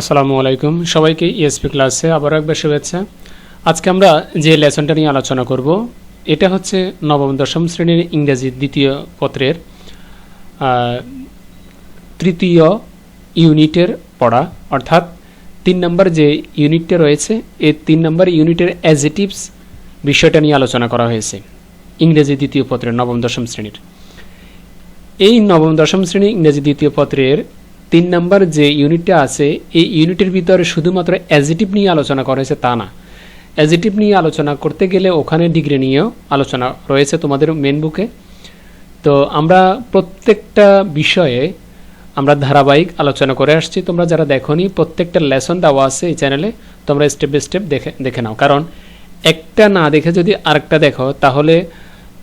আসসালামু আলাইকুম। সবাইকে ইএসপি ক্লাসে আবারও একবার শুভেচ্ছা। আজকে আমরা যে লেসনটা নিয়ে আলোচনা করব, এটা হচ্ছে নবম, দশম শ্রেণির ইংরেজি দ্বিতীয় পত্রের তৃতীয় ইউনিটের পড়া। অর্থাৎ তিন নম্বর যে ইউনিটটা রয়েছে, এই তিন নম্বর ইউনিটের অ্যাজেটিভস বিষয়টা নিয়ে আলোচনা করা হয়েছে, ইংরেজি দ্বিতীয় পত্রের নবম, দশম শ্রেণির। এই নবম, দশম শ্রেণি ইংরেজি দ্বিতীয় পত্রের তিন নম্বর যে ইউনিটটা আছে, এই ইউনিটের ভিতরে শুধুমাত্র অ্যাজিটিভ নিয়ে আলোচনা করা হয়েছে তা না। অ্যাজিটিভ নিয়ে আলোচনা করতে গেলে ওখানে ডিগ্রি নিয়েও আলোচনা রয়েছে তোমাদের মেন বুকে তো আমরা প্রত্যেকটা বিষয়ে আমরা ধারাবাহিক আলোচনা করে আসছি। তোমরা যারা দেখোনি, প্রত্যেকটা লেসন দেওয়া আছে এই চ্যানেলে তোমরা স্টেপ বাই স্টেপ দেখে দেখে নাও। কারণ একটা না দেখে যদি আরেকটা দেখো, তাহলে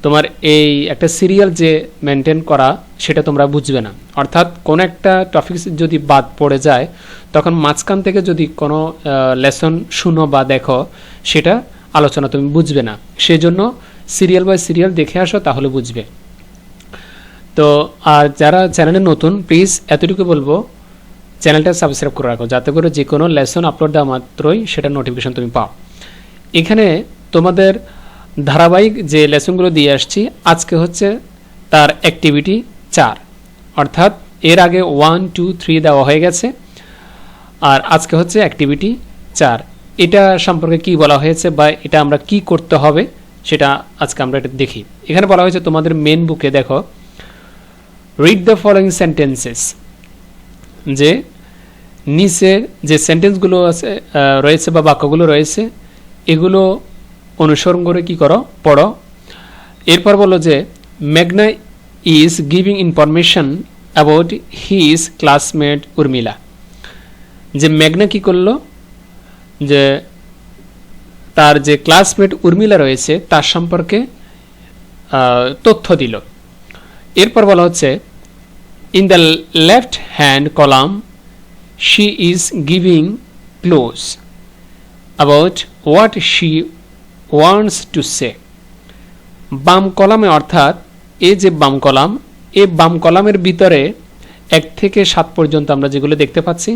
তোমার এই একটা সিরিয়াল যে মেনটেন করা, সেটা তোমরা বুঝবে না। অর্থাৎ কোনো একটা টপিক যদি বাদ পড়ে যায়, তখন মাঝখান থেকে যদি কোনো লেসন শুনো বা দেখো, সেটা আলোচনা তুমি বুঝবে না। সেজন্য সিরিয়াল বাই সিরিয়াল দেখে আসো, তাহলে বুঝবে। তো, আর যারা চ্যানেলে নতুন প্লিজ এতটুকু বলব চ্যানেলটা সাবস্ক্রাইব করে রাখো। যাতে করে যে কোনো লেসন আপলোড দেওয়া মাত্রই সেটা নোটিফিকেশন তুমি পাও। এখানে তোমাদের ধারাবাহিক যে লেসনগুলো দিয়ে আসছি, আজকে হচ্ছে তার অ্যাক্টিভিটি চার। অর্থাৎ এর আগে ওয়ান টু থ্রি দেওয়া হয়ে গেছে, আর আজকে হচ্ছে অ্যাক্টিভিটি চার। এটা সম্পর্কে কি বলা হয়েছে বা এটা আমরা কি করতে হবে, সেটা আজকে আমরা এটা দেখি। এখানে বলা হয়েছে তোমাদের মেন বুকে দেখো রিড দ্য ফলোয়িং সেন্টেন্সেস যে নিচের যে সেন্টেন্সগুলো আছে রয়েছে বা বাক্যগুলো রয়েছে, এগুলো অনুসরণ করে কি করো? পড়ো। এরপর বলো যে মেঘনা is giving information about his classmate Urmila যে মেঘনা কি করল? যে তার যে ক্লাসমেট উর্মিলা রয়েছে, তার সম্পর্কে তথ্য দিল। এরপর বলা হচ্ছে in the left hand column she is giving clues about what she wants to say বাম কলামে অর্থাৎ এ যে বাম কলাম, এ বাম কলামের ভিতরে এক থেকে সাত পর্যন্ত আমরা যেগুলো দেখতে পাচ্ছি,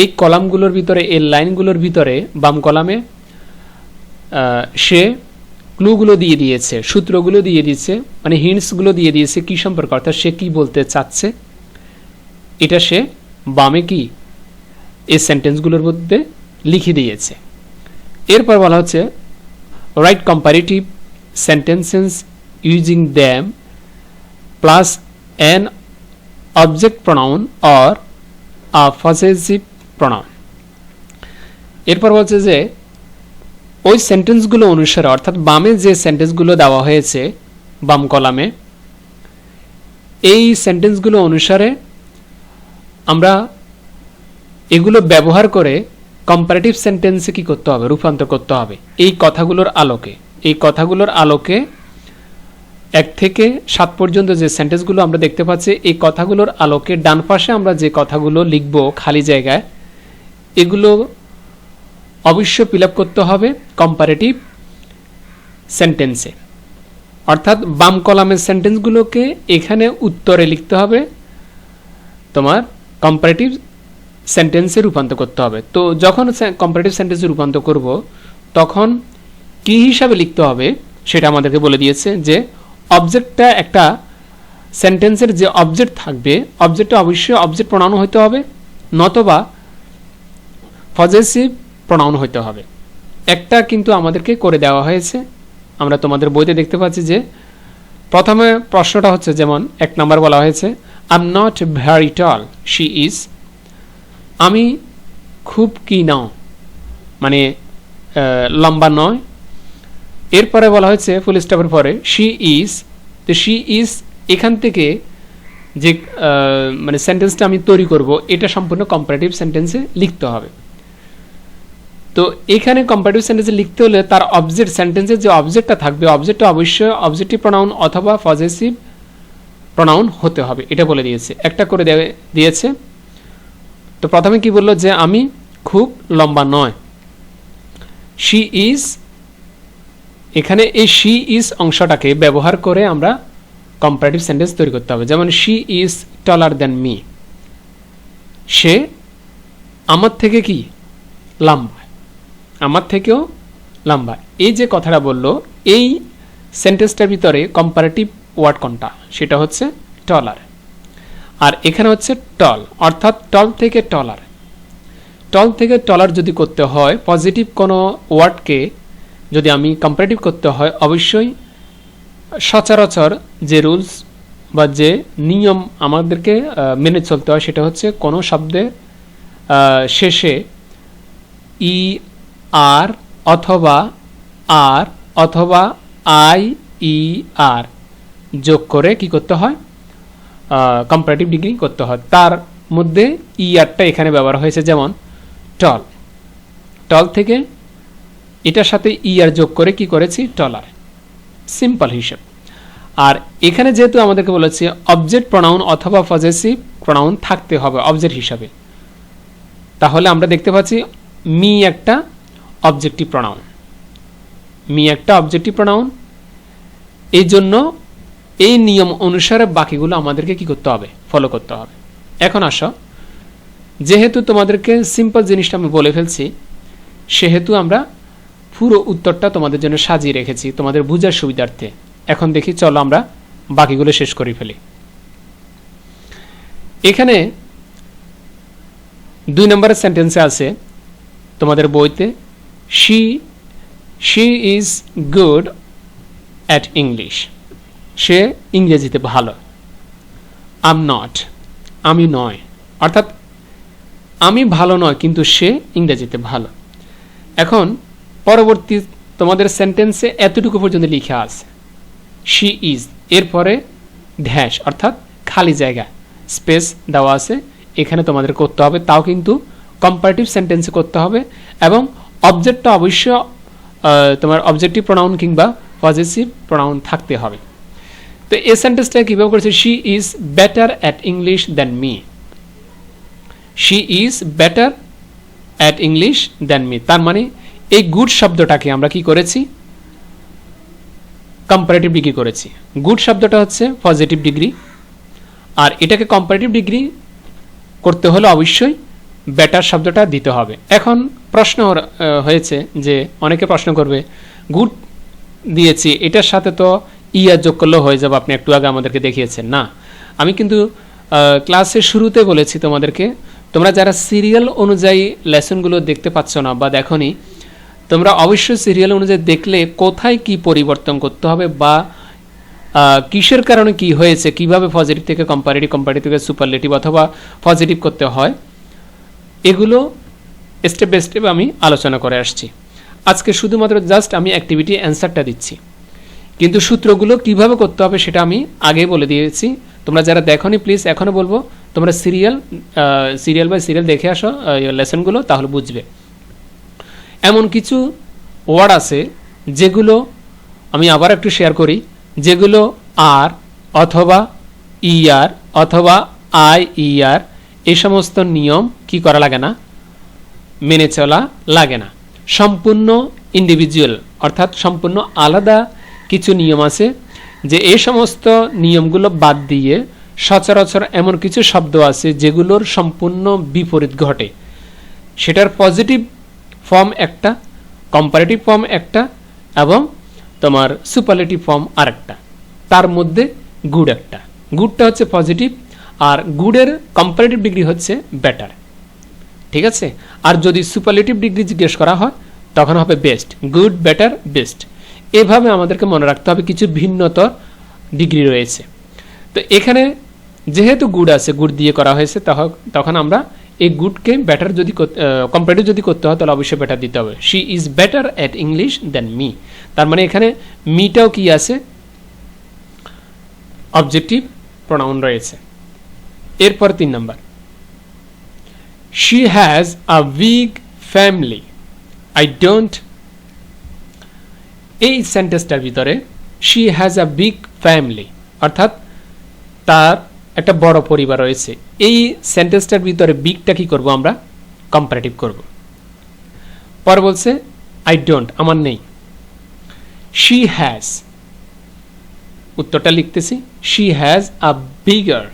এই কলামগুলোর ভিতরে, এই লাইনগুলোর ভিতরে বাম কলামে সে ক্লুগুলো দিয়ে দিয়েছে, সূত্রগুলো দিয়ে দিয়েছে মানে হিন্টসগুলো দিয়ে দিয়েছে কি সম্পর্কে, অর্থাৎ সে কি বলতে চাচ্ছে, এটা সে বামে কি এই সেন্টেন্সগুলোর মধ্যে লিখে দিয়েছে। এরপর বলা হচ্ছে write comparative sentences using them plus an object pronoun or a possessive pronoun এরপর বলছে যে, ওই সেন্টেন্সগুলো অনুসারে, অর্থাৎ বামে যে সেন্টেন্সগুলো দেওয়া হয়েছে, বাম কলামে, এই সেন্টেন্সগুলো অনুসারে আমরা এগুলো ব্যবহার করে কম্পারেটিভ সেন্টেন্সে কি করতে হবে? রূপান্তর করতে হবে। এই কথাগুলোর আলোকে, এই কথাগুলোর আলোকে এক থেকে সাত পর্যন্ত যে সেন্টেন্সগুলো আমরা দেখতে পাচ্ছি, এই কথাগুলোর আলোকে ডান পাশে আমরা যে কথাগুলো লিখব খালি জায়গায়, এগুলো অবশ্য ফিল করতে হবে কম্পারেটিভ সেন্টেন্সে অর্থাৎ বাম কলামের সেন্টেন্সগুলোকে এখানে উত্তরে লিখতে হবে তোমার কম্পারেটিভ সেন্টেন্সে রূপান্তর করতে হবে। তো যখন কম্পারেটিভ সেন্টেন্সে রূপান্তর করব, তখন কি হিসাবে লিখতে হবে সেটা আমাদেরকে বলে দিয়েছে যে অবজেক্টটা একটা সেন্টেন্সের যে অবজেক্ট থাকবে অবজেক্টটা অবশ্যই অবজেক্ট প্রণাউন হতে হবে, নতবা পজেসিভ প্রণাউন হতে হবে। একটা কিন্তু আমাদেরকে করে দেওয়া হয়েছে। আমরা তোমাদের বইতে দেখতে পাচ্ছি যে, প্রথমে প্রশ্নটা হচ্ছে যেমন, এক নাম্বার বলা হয়েছে I am not very tall she is আমি খুব কি নাও? মানে লম্বা নয়। এরপরে বলা হয়েছে ফুল স্টপের পরে শি ইজ তো শি ইজ এখান থেকে যে মানে সেন্টেন্সটা আমি তৈরি করব, এটা সম্পূর্ণ কম্পারেটিভ সেন্টেন্সে লিখতে হবে। তো এখানে কম্পারেটিভ সেন্টেন্সে লিখতে হলে তার অবজেক্ট সেন্টেন্সের যে অবজেক্টটা থাকবে অবজেক্টটা অবশ্যই অবজেক্টিভ প্রনাউন অথবা পজেসিভ প্রনাউন হতে হবে। এটা বলে দিয়েছে। একটা করে দিয়েছে। তো প্রথমে কি বলল যে আমি খুব লম্বা নয়। শি ইজ এখানে এই শি ইজ অংশটাকে ব্যবহার করে আমরা কম্পারেটিভ সেন্টেন্স তৈরি করতে হবে। যেমন she is taller than me সে আমার থেকে কি? লম্বা। আমার থেকেও লম্বা। এই যে কথাটা বলল, এই সেন্টেন্সটার ভিতরে কম্পারেটিভ ওয়ার্ড কোনটা? সেটা হচ্ছে টলার আর এখানে হচ্ছে টল অর্থাৎ টল থেকে টলার টল থেকে টলার যদি করতে হয় পজিটিভ কোনো ওয়ার্ডকে যদি আমি কম্পারেটিভ করতে হয়, অবশ্যই সচরাচর যে রুলস বা যে নিয়ম আমাদেরকে মেনে চলতে হয়, সেটা হচ্ছে কোনো শব্দে শেষে ই আর অথবা আর অথবা আই ই আর যোগ করে কি করতে হয়? কম্পারেটিভ ডিগ্রি করতে হয়। তার মধ্যে ই আরটা এখানে ব্যবহার হয়েছে যেমন টল টল থেকে এটার সাথে ই আর যোগ করে কি করেছি? টলার সিম্পল হিসেব। আর এখানে যেহেতু আমাদেরকে বলেছে অবজেক্ট প্রনাউন অথবা পজেসিভ প্রনাউন থাকতে হবে অবজেক্ট হিসাবে। তাহলে আমরা দেখতে পাচ্ছি মি একটা অবজেক্টিভ প্রনাউন মি একটা অবজেক্টিভ প্রনাউন এই জন্য এই নিয়ম অনুসারে বাকিগুলো আমাদেরকে কি করতে হবে? ফলো করতে হবে। এখন আসো। যেহেতু তোমাদেরকে সিম্পল জিনিসটা আমি বলে ফেলছি, সেহেতু আমরা পুরো উত্তরটা তোমাদের জন্য সাজিয়ে রেখেছি, তোমাদের বুঝার সুবিধার্থে। এখন দেখি, চলো আমরা বাকিগুলো শেষ করে ফেলি। এখানে দুই নম্বরের সেন্টেন্সে আছে, তোমাদের বইতে she she is good at English সে ইংরেজিতে ভালো। আম নট আমি নয়। অর্থাৎ, আমি ভালো নয়, কিন্তু সে ইংরেজিতে ভালো। এখন, পরবর্তী তোমাদের সেন্টেন্সে এতটুকু পর্যন্ত লিখা আছে শি ইজ এরপরে ঢ্যাশ অর্থাৎ খালি জায়গা। স্পেস দেওয়া আছে, এখানে তোমাদের করতে হবে, তাও কিন্তু কম্পারেটিভ সেন্টেন্সে করতে হবে এবং অবজেক্টটা অবশ্য তোমার অবজেক্টিভ প্রোনাউন কিংবা পজিটিভ প্রোনাউন থাকতে হবে। তো এই সেন্টেন্সটা কীভাবে করেছে? She is better at English than me she is better at English than me তার মানে এই গুড শব্দটাকে আমরা কি করেছি? কম্পারেটিভ ডিগ্রি করেছি। গুড শব্দটা হচ্ছে পজিটিভ ডিগ্রি আর এটাকে কম্পারেটিভ ডিগ্রি করতে হলে অবশ্যই বেটার শব্দটা দিতে হবে। এখন প্রশ্ন হয়েছে যে, অনেকে প্রশ্ন করবে গুড দিয়েছি, এটার সাথে তো ইয়ার যোগ করলেও হয়ে যাবে, আপনি একটু আগে আমাদেরকে দেখিয়েছেন, না? আমি কিন্তু ক্লাসের শুরুতে বলেছি তোমাদেরকে, তোমরা যারা সিরিয়াল অনুযায়ী লেসনগুলো দেখতে পাচ্ছ না বা দেখনি, তোমরা অবশ্যই সিরিয়াল অনুযায়ী দেখলে কোথায় কি পরিবর্তন করতে হবে বা কিসের কারণে কি হয়েছে, কীভাবে পজিটিভ থেকে কম্পারেটিভ কম্পারেটিভ থেকে সুপারলেটিভ অথবা পজিটিভ করতে হয়, এগুলো স্টেপ বাই স্টেপ আমি আলোচনা করে আসছি। আজকে শুধুমাত্র জাস্ট আমি অ্যাক্টিভিটি অ্যান্সারটা দিচ্ছি। কিন্তু সূত্রগুলো কীভাবে করতে হবে সেটা আমি আগে বলে দিয়েছি। তোমরা যারা দেখনি প্লিজ এখনও বলব, তোমরা সিরিয়াল সিরিয়াল বাই সিরিয়াল দেখে আসো লেসনগুলো তাহলে বুঝবে। এমন কিছু ওয়ার্ড আছে, যেগুলো আমি আবার একটু শেয়ার করি, যেগুলো আর অথবা ইআর অথবা আই ইআর এই সমস্ত নিয়ম কি করা লাগে না? মেনে চলা লাগে না। সম্পূর্ণ ইন্ডিভিজুয়াল অর্থাৎ সম্পূর্ণ আলাদা কিছু নিয়ম আছে যে এই সমস্ত নিয়মগুলো বাদ দিয়ে সচরাচর এমন কিছু শব্দ আছে যেগুলোর সম্পূর্ণ বিপরীত ঘটে। সেটার পজিটিভ ফর্ম একটা কম্পারেটিভ ফর্ম একটা এবং তোমার সুপারলেটিভ ফর্ম আরেকটা। তার মধ্যে গুড একটা। গুডটা হচ্ছে পজিটিভ আর গুডের কম্পারেটিভ ডিগ্রি হচ্ছে বেটার ঠিক আছে? আর যদি সুপারলেটিভ ডিগ্রি জিজ্ঞেস করা হয়, তখন হবে বেস্ট গুড বেটার বেস্ট এভাবে আমাদেরকে মনে রাখতে হবে, কিছু ভিন্নতর ডিগ্রি রয়েছে। তো এখানে যেহেতু গুড আছে গুড দিয়ে করা হয়েছে তখন আমরা এই গুডকে বেটার যদি কম্পারেটিভ যদি করতে হয়, তাহলে অবশ্যই বেটার দিতে হবে। She is better at English than me তার মানে এখানে মিটাও কি আছে? অবজেক্টিভ প্রোনাউন রয়েছে। এরপর তিন নম্বর। She has a weak family I don't এই সেন্টেন্সটার ভিতরে she has a big family অর্থাৎ তার একটা বড় পরিবার রয়েছে। এই সেন্টেন্সটার ভিতরে বিগটা কি করব আমরা? কম্পারেটিভ করব। পরে বলছে আই ডোন্ট আমার নেই। শি হ্যাজ উত্তরটা লিখতেছি she has a bigger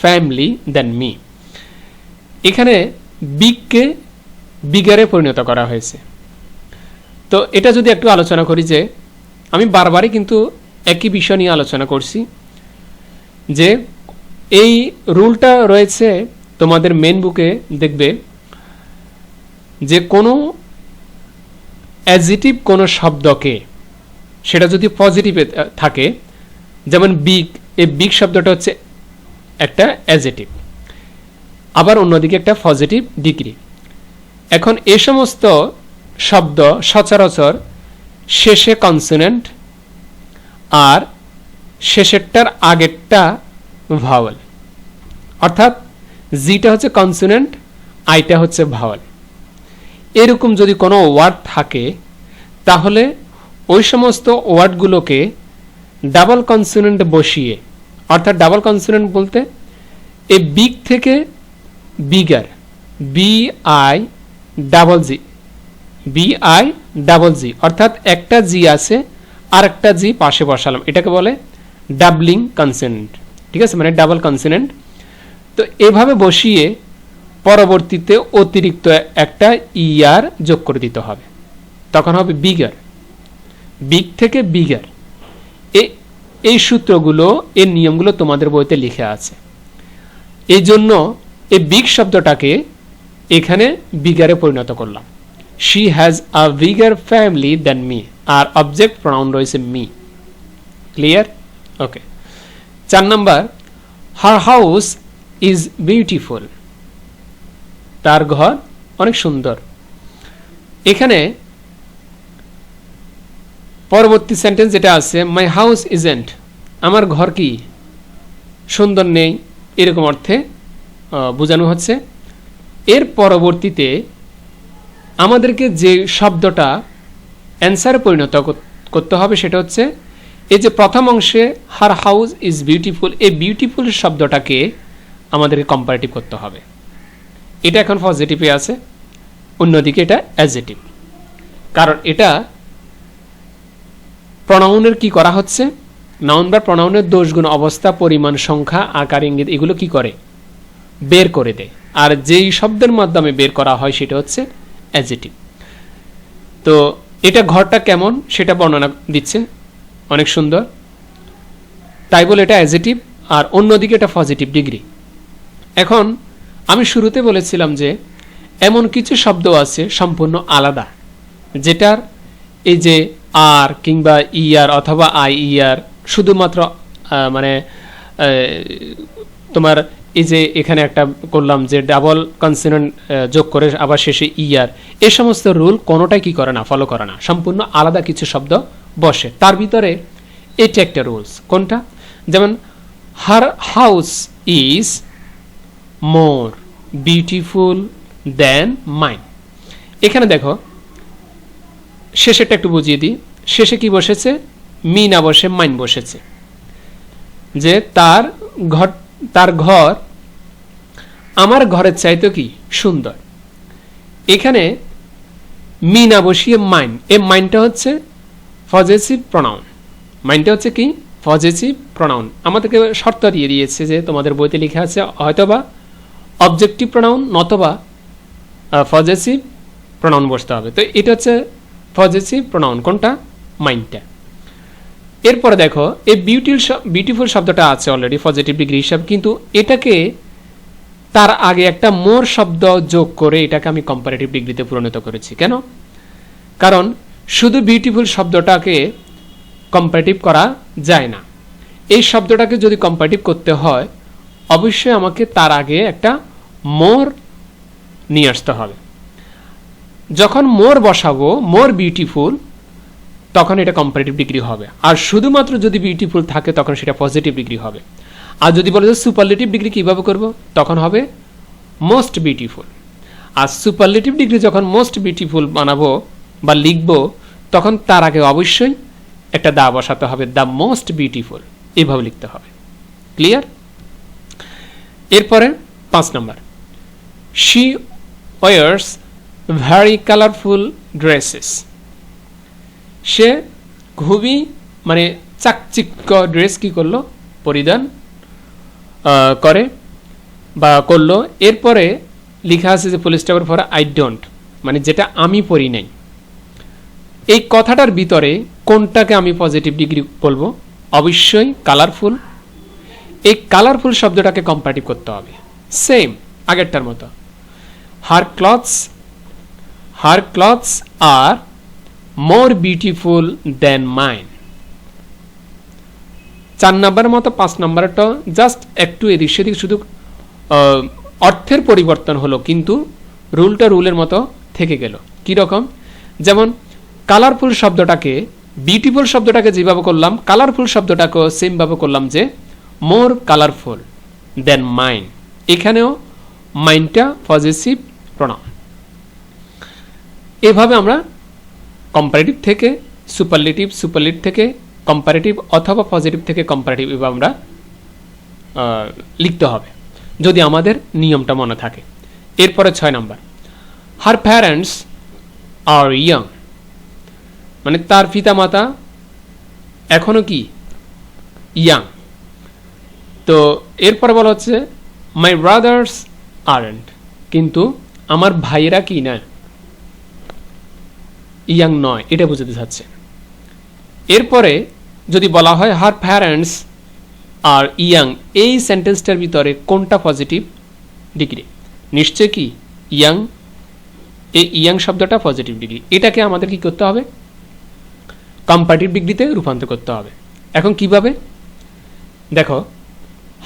family than me এখানে বিগকে বিগারে পরিণত করা হয়েছে। তো এটা যদি একটু আলোচনা করি যে আমি বারবারই কিন্তু একই বিষয় নিয়ে আলোচনা করছি যে এই রুলটা রয়েছে তোমাদের মেন বুকে দেখবে যে কোনো অ্যাজিটিভ কোনো শব্দকে, সেটা যদি পজিটিভে থাকে, যেমন বিগ এই বিগ শব্দটা হচ্ছে একটা অ্যাজেটিভ আবার অন্যদিকে একটা পজিটিভ ডিগ্রি এখন এ সমস্ত শব্দ সচরাচর শেষে কনসোনেন্ট আর শেষেরটার আগেরটা ভাওয়াল অর্থাৎ জিটা হচ্ছে কনসোনেন্ট আইটা হচ্ছে ভাওয়াল এরকম যদি কোনো ওয়ার্ড থাকে, তাহলে ওই সমস্ত ওয়ার্ডগুলোকে ডাবল কনসোনেন্ট বসিয়ে, অর্থাৎ ডাবল কনসোনেন্ট বলতে এই বিগ থেকে bigger B I double G B I double G অর্থাৎ একটা জি আছে আর একটা জি পাশে বসালাম। এটাকে বলে ডাবলিং কনসেন্ট। ঠিক আছে? মানে ডাবল কনসোনেন্ট তো এভাবে বসিয়ে পরবর্তীতে অতিরিক্ত একটা ইয়ার যোগ করে দিতে হবে। তখন হবে বিগার বিগ থেকে বিগার এই সূত্রগুলো এর নিয়মগুলো তোমাদের বইতে লিখে আছে। এই জন্য এই বিগ শব্দটাকে এখানে বিগারে পরিণত করলাম। She has a bigger family than me R object pronoun রয়েছে মি ক্লিয়ার ওকে চার number her house is beautiful তার ঘর অনেক সুন্দর। এখানে পরবর্তী সেন্টেন্স যেটা আছে মাই হাউস ইজেন্ট আমার ঘর কি? সুন্দর নেই। এরকম অর্থে বোঝানো হচ্ছে। এর পরবর্তীতে আমাদেরকে যে শব্দটা অ্যান্সারে পরিণত করতে হবে সেটা হচ্ছে, এই যে প্রথম অংশে হার হাউস ইজ বিউটিফুল এই বিউটিফুল শব্দটাকে আমাদেরকে কম্পারেটিভ করতে হবে। এটা এখন পজিটিভে আছে, অন্যদিকে এটা অ্যাজেটিভ কারণ এটা প্রনাউনের কি করা হচ্ছে? নাউন বা প্রনাউনের দোষগুণ অবস্থা, পরিমাণ, সংখ্যা, আকার, ইঙ্গিত, এগুলো কি করে? বের করে দেয়। আর যেই শব্দের মাধ্যমে বের করা হয় সেটা হচ্ছে অ্যাজেটিভ তো এটা ঘরটা কেমন সেটা বর্ণনা দিচ্ছে। অনেক সুন্দর। তাই বলে এটা অ্যাজেটিভ আর অন্যদিকে এটা পজিটিভ ডিগ্রি এখন আমি শুরুতে বলেছিলাম যে এমন কিছু শব্দ আছে সম্পূর্ণ আলাদা, যেটার এই যে আর কিংবা ইয়ার অথবা আই ইয়ার শুধুমাত্র মানে তোমার এই যে এখানে একটা করলাম যে ডাবল কনসিনেন্ট যোগ করে আবার শেষে ইয়ার এ সমস্ত রুল কোনোটাই কি করে না ফলো করে না। সম্পূর্ণ আলাদা কিছু শব্দ বসে। তার ভিতরে এটা একটা রুলস কোনটা? যেমন her house is more beautiful than mine এখানে দেখো, শেষেরটা একটু বুঝিয়ে দিই। শেষে কি বসেছে? মি না বসে মাইন বসেছে। যে তার ঘর তার ঘর আমার ঘরের চাইতো কি সুন্দর। এখানে মি না বসিয়ে মাইন। এ মাইনটা হচ্ছে পজেসিভ প্রনাউন মাইনটা হচ্ছে কি? পজেসিভ প্রনাউন আমাদেরকে শর্ত দিয়ে দিয়েছে যে তোমাদের বইতে লিখে আছে হয়তোবা অবজেক্টিভ প্রনাউন নতবা পজেসিভ প্রনাউন বসতে হবে। তো এটা হচ্ছে পজেসিভ প্রনাউন কোনটা? মাইন্ডটা এরপরে দেখো, এই বিউটিল বিউটিফুল শব্দটা আছে অলরেডি পজিটিভ ডিগ্রি হিসাব, কিন্তু এটাকে তার আগে একটা মোর শব্দ যোগ করে এটাকে আমি কম্পারেটিভ ডিগ্রিতে পরিণত করেছি। কেন? কারণ শুধু বিউটিফুল শব্দটাকে কম্পারেটিভ করা যায় না। এই শব্দটাকে যদি কম্পারেটিভ করতে হয়, অবশ্যই আমাকে তার আগে একটা মোর নিয়ে আসতে হবে। যখন মোর বসাবো মোর বিউটিফুল তখন এটা কম্পারেটিভ ডিগ্রি হবে। আর শুধুমাত্র যদি বিউটিফুল থাকে, তখন সেটা পজিটিভ ডিগ্রি হবে। আর যদি বলে যে সুপারলেটিভ ডিগ্রি কীভাবে করব? তখন হবে মোস্ট বিউটিফুল আর সুপারলেটিভ ডিগ্রি যখন মোস্ট বিউটিফুল বানাবো বা লিখব, তখন তার আগে অবশ্যই একটা দা বসাতে হবে দ্য মোস্ট বিউটিফুল এভাবে লিখতে হবে। ক্লিয়ার এরপরে পাঁচ নম্বর। She wears very colourful dresses সে খুবই মানে চাকচিক্য ড্রেস কি করল? পরিধান করে বা করল। এরপরে লেখা আছে যে পুলিশ স্টপের পরে আই ডোন্ট মানে যেটা আমি পড়ি নাই। এই কথাটার ভিতরে কোনটাকে আমি পজিটিভ ডিগ্রি বলব? অবশ্যই কালারফুল এই কালারফুল শব্দটাকে কম্পারেটিভ করতে হবে। সেম আগেরটার মতো। Her clothes her clothes are more beautiful than mine চার নম্বরের মতো পাঁচ নম্বরটা জাস্ট একটু এদিক সেদিক শুধু অর্থের পরিবর্তন হলো, কিন্তু রুলটা রুলের মতো থেকে গেল। কীরকম যেমন কালারফুল শব্দটাকে বিউটিফুল শব্দটাকে যেভাবে করলাম কালারফুল শব্দটাকেও সেমভাবে করলাম যে মোর কালারফুল দেন মাইন্ড এখানেও মাইন্ডটা পজিটিভ প্রণাম এভাবে আমরা কম্পারেটিভ থেকে সুপারলেটিভ সুপারলিট থেকে কম্পারেটিভ অথবা পজিটিভ থেকে কম্পারেটিভ এভাবে আমরা লিখতে হবে, যদি আমাদের নিয়মটা মনে থাকে। এরপরে ছয় নম্বর। হার প্যারেন্টস আর ইয়াং মানে তার পিতামাতা এখনও কি? ইয়াং তো এরপরে বলা হচ্ছে মাই ব্রাদার্স আরেন্ট কিন্তু আমার ভাইয়েরা কি না? ইয়াং নয়, এটা বোঝাতে চাচ্ছে। এরপরে যদি বলা হয় হার প্যারেন্টস আর ইয়াং এই সেন্টেন্সটার ভিতরে কোনটা পজিটিভ ডিগ্রি নিশ্চয় কি? ইয়াং এই ইয়াং শব্দটা পজিটিভ ডিগ্রি এটাকে আমাদের কি করতে হবে? কম্পারেটিভ ডিগ্রিতে রূপান্তর করতে হবে। এখন কীভাবে? দেখো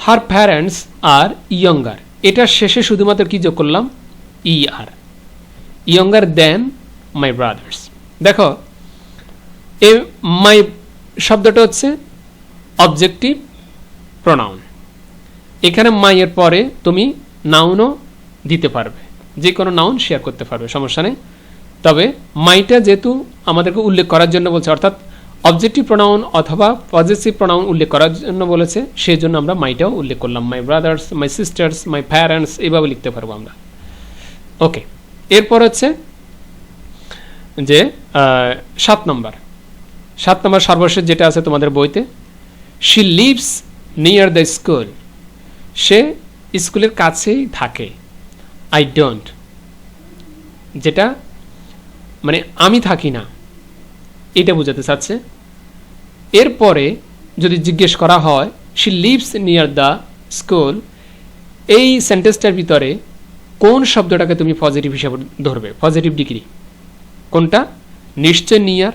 হার প্যারেন্টস আর ইয়ঙ্গার এটার শেষে শুধুমাত্র কি যোগ করলাম? ই আর ইয়ঙ্গার দেন মাই ব্রাদার্স দেখো, এ, মাই শব্দটা হচ্ছে অবজেক্টিভ প্রোনাউন এখানে মাইয়ের পরে তুমি নাউনও দিতে পারবে। যে কোনো নাউন শেয়ার করতে পারবে, সমস্যা নেই। তবে মাইটা যেহেতু আমাদেরকে উল্লেখ করার জন্য বলছে, অর্থাৎ অবজেক্টিভ প্রোনাউন অথবা পজিটিভ প্রোনাউন উল্লেখ করার জন্য বলেছে সেই জন্য আমরা মাইটাও উল্লেখ করলাম। My brothers my sisters my parents এভাবে লিখতে পারব আমরা। ওকে এরপর হচ্ছে যে সাত নম্বর। সাত নম্বর সর্বশেষ যেটা আছে তোমাদের বইতে she lives near the school সে স্কুলের কাছেই থাকে। আই ডোন্ট যেটা মানে আমি থাকি না। এটা বোঝাতে চাচ্ছে। এরপরে যদি জিজ্ঞেস করা হয় she lives near the school এই সেন্টেন্সটার ভিতরে কোন শব্দটাকে তুমি পজিটিভ হিসাবে ধরবে? পজিটিভ ডিগ্রি কোনটা? নিশ্চয় নিয়ার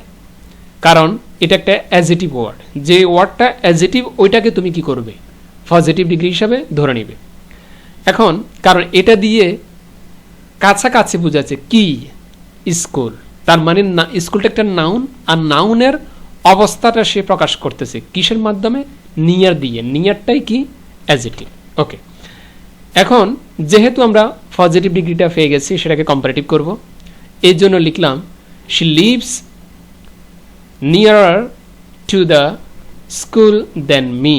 কারণ এটা একটা অ্যাজিটিভ ওয়ার্ড যে ওয়ার্ডটা অ্যাজিটিভ ওইটাকে তুমি কি করবে? পজিটিভ ডিগ্রি হিসাবে ধরে নিবে। এখন, কারণ এটা দিয়ে কাছাকাছি বোঝাচ্ছে কি? স্কুল। তার মানে না, স্কুলটা একটা নাউন আর নাউনের অবস্থাটা সে প্রকাশ করতেছে কিসের মাধ্যমে? নিয়ার দিয়ে। নিয়ারটাই কি? অ্যাজিটিভ ওকে এখন, যেহেতু আমরা পজিটিভ ডিগ্রিটা পেয়ে গেছি, সেটাকে কম্পারেটিভ করব। এই জন্য লিখলাম she lives nearer to the school than me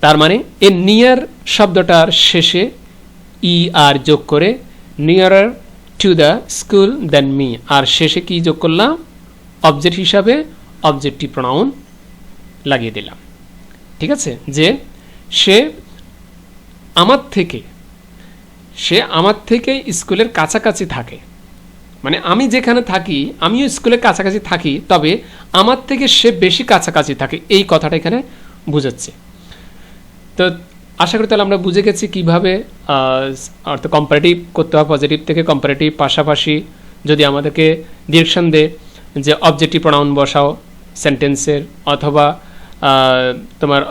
তার মানে এ নিয়ার শব্দটার শেষে ই আর যোগ করে nearer to the school than me আর শেষে কি যোগ করলাম? অবজেক্ট হিসাবে অবজেক্টটি প্রোনাউন লাগিয়ে দিলাম। ঠিক আছে? যে সে আমার থেকে, সে আমার থেকে স্কুলের কাছাকাছি থাকে। মানে আমি যেখানে থাকি, আমিও স্কুলের কাছাকাছি থাকি, তবে আমার থেকে সে বেশি কাছাকাছি থাকে। এই কথাটা এখানে বুঝাচ্ছে। তো আশা করি তাহলে আমরা বুঝে গেছি কীভাবে অর্থাৎ কম্পারেটিভ করতে হয় পজিটিভ থেকে কম্পারেটিভ পাশাপাশি যদি আমাদেরকে ডিরেকশন দেয় যে অবজেক্টিভ প্রোনাউন বসাও সেন্টেন্সের অথবা তোমার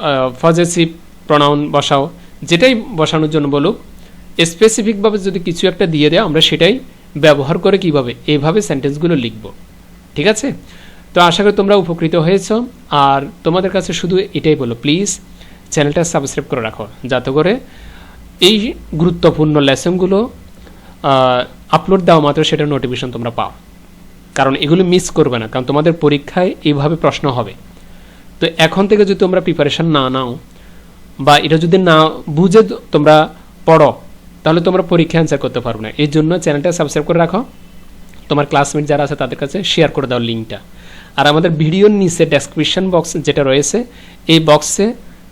পজিটিভ প্রোনাউন বসাও, যেটাই বসানোর জন্য বলুক স্পেসিফিকভাবে যদি কিছু একটা দিয়ে দেয়, আমরা সেটাই ব্যবহার করে কীভাবে? এইভাবে সেন্টেন্সগুলো লিখব। ঠিক আছে? তো আশা করি তোমরা উপকৃত হয়েছো। আর তোমাদের কাছে শুধু এটাই বলো প্লিজ চ্যানেলটা সাবস্ক্রাইব করে রাখো। যাতে করে এই গুরুত্বপূর্ণ লেসনগুলো আপলোড দেওয়া মাত্র সেটার নোটিফিকেশন তোমরা পাও। কারণ এগুলো মিস করবে না, কারণ তোমাদের পরীক্ষায় এইভাবে প্রশ্ন হবে। তো এখন থেকে যদি তোমরা প্রিপারেশন না নাও, বা এটা যদি না বুঝে তোমরা পড়ো তাহলে তোমরা পরীক্ষা অ্যান্সার করতে পারবে না। এই জন্য চ্যানেলটা সাবস্ক্রাইব করে রাখো। তোমার ক্লাসমেট যারা আছে তাদের কাছে শেয়ার করে দাও লিঙ্কটা আর আমাদের ভিডিওর নিচে ডেসক্রিপশন বক্স যেটা রয়েছে, এই বক্সে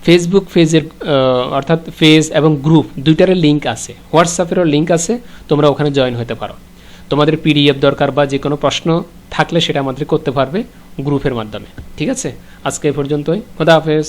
ফেসবুক পেজের অর্থাৎ পেজ এবং গ্রুপ দুইটার লিঙ্ক আছে। হোয়াটসঅ্যাপেরও লিঙ্ক আছে, তোমরা ওখানে জয়েন হতে পারো। তোমাদের পিডিএফ দরকার বা যে কোনো প্রশ্ন থাকলে সেটা আমাদের করতে পারবে গ্রুপের মাধ্যমে। ঠিক আছে? আজকে এ পর্যন্তই। খোদা হাফেজ।